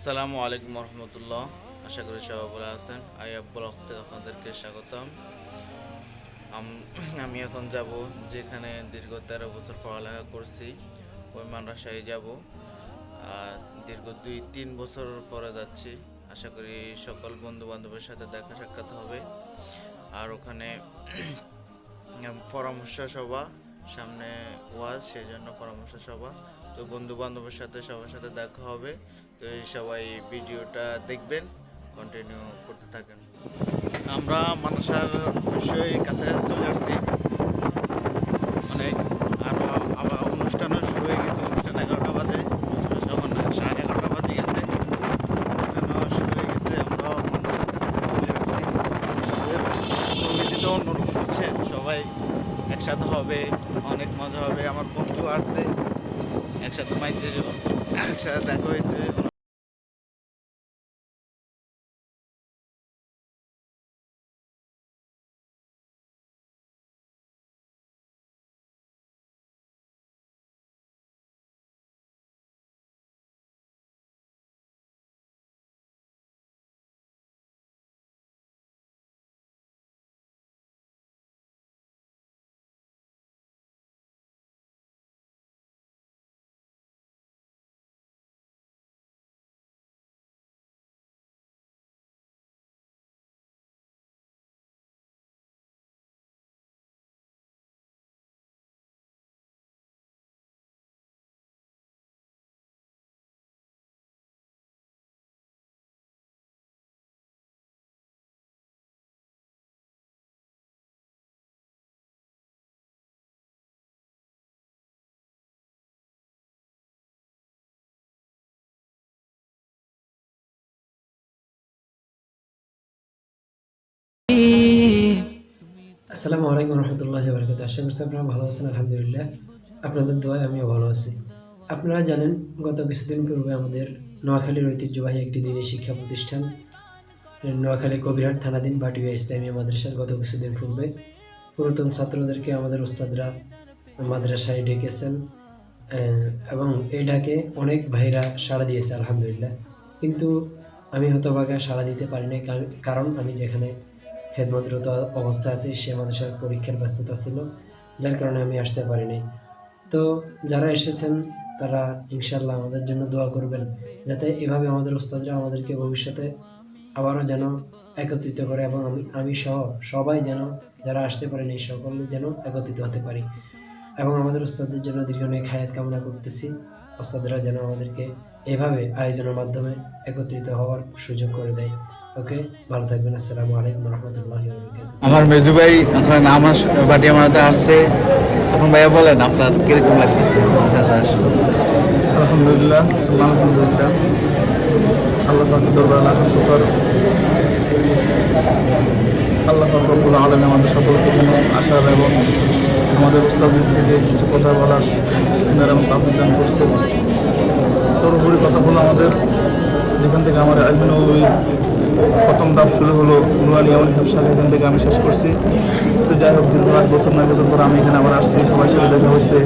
আসসালামু আলাইকুম রহমতুল্লাহ। আশা করি সবাই ভালো আছেন। আইয়াব ব্লক থেকে আপনাদেরকে স্বাগতম। আমি এখন যাব যেখানে দীর্ঘ তেরো বছর পড়ালেখা করছি, ওই মাদ্রাসায় যাব। আর দীর্ঘ দুই, তিন বছর পরে যাচ্ছি। আশা করি সকল বন্ধু বান্ধবের সাথে দেখা সাক্ষাৎ হবে। আর ওখানে পরামর্শ সভা, সামনে ওয়াজ সেই জন্য পরামর্শ সভা। তো বন্ধু বান্ধবের সাথে সবার সাথে দেখা হবে। তো এই সবাই ভিডিওটা দেখবেন কন্টিনিউ করতে থাকেন। আমরা মানুষের অবশ্যই কাছাকাছি চলে আসছি। অনেক আরও আবার অনুষ্ঠানও শুরু হয়ে গেছে, অনুষ্ঠান এগারোটা বাজে, যখন সাড়ে এগারোটা বাজে গেছে, অনুষ্ঠানও শুরু হয়ে গেছে আমরা চলে আসছি। প্রকৃতিটা অন্যরকম হচ্ছে, সবাই একসাথে হবে, অনেক মজা হবে। আমার বন্ধু আসছে, একসাথে মাইছে একসাথে দেখা হয়েছে। আসসালামু আলাইকুম রহমতুল্লাহ বরকাত আশা করছি আপনারা ভালো আছেন, আলহামদুলিল্লাহ। আপনাদের দোয়ায় আমিও ভালো আছি। আপনারা জানেন, গত কিছুদিন পূর্বে আমাদের নোয়াখালীর ঐতিহ্যবাহী একটি দিনী শিক্ষা প্রতিষ্ঠান, নোয়াখালী কবিরহাট থানাধীন বাটিয়া ইসলামিয়া মাদ্রাসার গত কিছুদিন পূর্বে পুরাতন ছাত্রদেরকে আমাদের উস্তাদরা মাদ্রাসায় ডেকেছেন এবং এই ডাকে অনেক ভাইরা সাড়া দিয়েছে, আলহামদুলিল্লাহ। কিন্তু আমি হতভাগা সাড়া দিতে পারিনি কার- কারণ আমি যেখানে খেদমতরত অবস্থা আছে, সে মাদ্রাসার পরীক্ষার ব্যস্ততা ছিল, যার কারণে আমি আসতে পারিনি। তো যারা এসেছেন, তারা ইনশাল্লাহ আমাদের জন্য দোয়া করবেন, যাতে এভাবে আমাদের ওস্তাদরা আমাদেরকে ভবিষ্যতে আবারও যেন একত্রিত করে এবং আমি আমি সহ সবাই যেন যারা আসতে পারেনি, সকলে যেন একত্রিত হতে পারি। এবং আমাদের ওস্তাদদের জন্য দীর্ঘ নেক হায়াত কামনা করতেছি, ওস্তাদরা যেন আমাদেরকে এভাবে আয়োজনের মাধ্যমে একত্রিত হওয়ার সুযোগ করে দেয়। ওকে ভালো থাকবেন আসসালামু আলাইকুম রহমতুল্লাহ আমার মেজু ভাই এখন আমার বাড়ি আমাদের আসছে। এখন ভাইয়া বলেন আপনার কীরকম লাগতেছে? আলহামদুলিল্লাহ আল্লাহ দরবার লাখ শুকর। আল্লাহ পাক রব্বুল আলমী আমাদের সকলকে যেন আশার এবং আমাদের উৎসব থেকে কিছু কথা বলার সুন্দর এবং তাফিক দান করছে। সর্বোপরি কথা হলো আমাদের যেখান থেকে আমার আলমিন প্রথম ধাপ শুরু হলো নুয়ানি এমন হিসাব এখান থেকে আমি শেষ করছি। তো যাই হোক, দীর্ঘ আট বছর, নয় বছর পর আমি এখানে আবার আসছি সবার সাথে দেখা হয়েছে,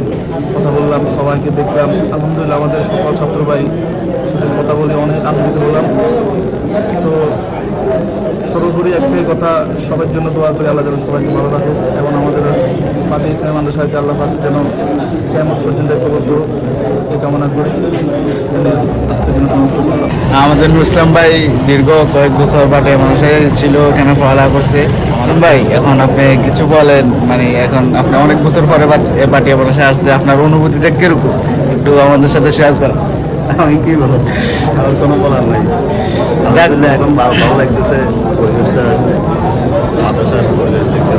কথা বললাম, সবাইকে দেখলাম। আলহামদুলিল্লাহ, আমাদের সকল ছাত্র ভাই সাথে কথা বলে অনেক আনন্দিত হলাম। তো সর্বোপরি একটাই কথা, সবার জন্য দোয়া করে, আল্লাহ যেন সবাইকে ভালো রাখুক এবং আমাদের পাতি ইসলাম মাদ্রাসাকে আল্লাহ পাক যেন কেমন পর্যন্ত কবর করুক। এই কামনা করি। আজকের দিন সমাপ্ত করলাম। আমাদের ইসলাম ভাই দীর্ঘ কয়েক বছর বাটে মানুষে ছিল এখানে পড়ালেখা করছে। ভাই এখন আপনি কিছু বলেন মানে এখন আপনি অনেক বছর পরে বাটিয়া মানুষে আসছে আপনার অনুভূতি অনুভূতিটা কীরকম? একটু আমাদের সাথে শেয়ার করেন। আমি কি বলব? আমার কোনো বলার নাই। যাক। এখন ভালো ভালো লাগতেছে। পরিবেশটা মাদ্রাসার পরিবেশ দেখতে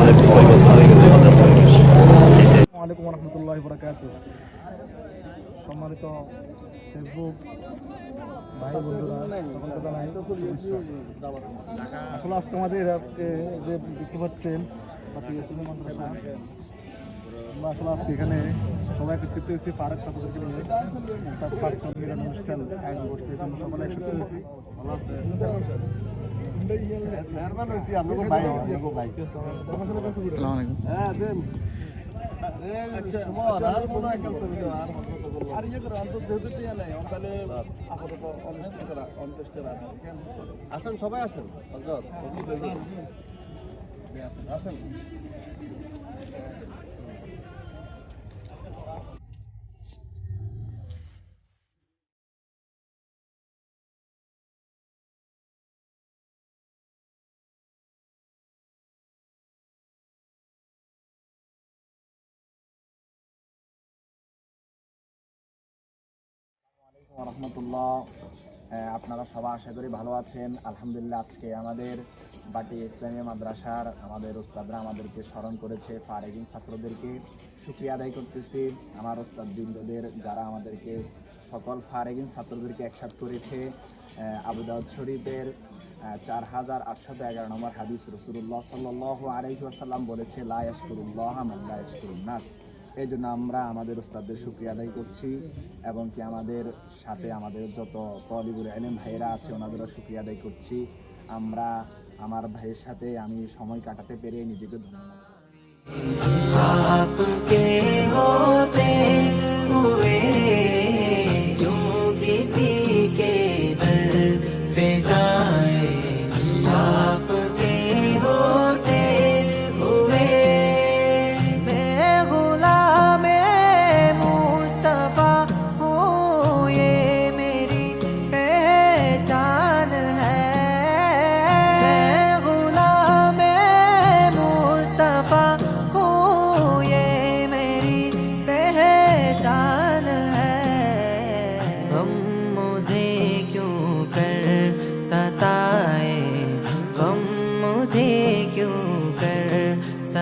অনেক পরিবর্তন হয়ে গেছে আমাদের পরিবেশ। আলাইকুম রহমতুল্লাহ সম্মানিত ফেসবুক ভাই বন্ধুরা আসলে আজকে আমাদের আজকে যে দেখতে পাচ্ছেন আমরা আসলে আজকে এখানে সবাই একত্রিত হয়েছি পার্ক ছাত্রদেরকে নিয়ে মিলন অনুষ্ঠান আয়োজন করছে সকলে একসাথে হয়েছি ভালো আছে চেয়ারম্যান হয়েছি আপনাকে ভাই আপনাকে ভাই। হ্যাঁ দেন। আচ্ছা আর মনে হয় আর ইয়ে করে অন্তত যেহেতু টিয়া নেই তাহলে আপাতত অনটেস্টে করা অনটেস্টে রাখা আসেন সবাই আসেন। আসেন। আসেন। রহমতুল্লাহ আপনারা সবাই আশা করি ভালো আছেন। আলহামদুলিল্লাহ আজকে আমাদের বাটি ইসলামিয়া মাদ্রাসার আমাদের ওস্তাদরা আমাদেরকে স্মরণ করেছে ফারেগিন ছাত্রদেরকে। শুক্রিয়া আদায় করতেছি। আমার ওস্তাদ বৃন্দদের যারা আমাদেরকে সকল ফারেগিন ছাত্রদেরকে একসাথ করেছে। আহ, আবু দাউদ শরীফের চার হাজার আটশত এগারো নম্বর হাদিস রসুল্লাহ সাল্লাহ আলহি আসাল্লাম বলেছে লায়াসকুরুল্লাহ নাস। এই জন্য আমরা আমাদের ওস্তাদদের সুক্রিয়া আদায় করছি এবং কি আমাদের সাথে আমাদের যত তলিবুল এলেম ভাইয়েরা আছে, ওনাদেরও সুক্রিয়া আদায় করছি। আমরা আমার ভাইয়ের সাথে আমি সময় কাটাতে পেরে নিজেকে ধন্যবাদ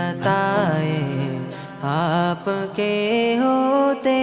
बताए आपके होते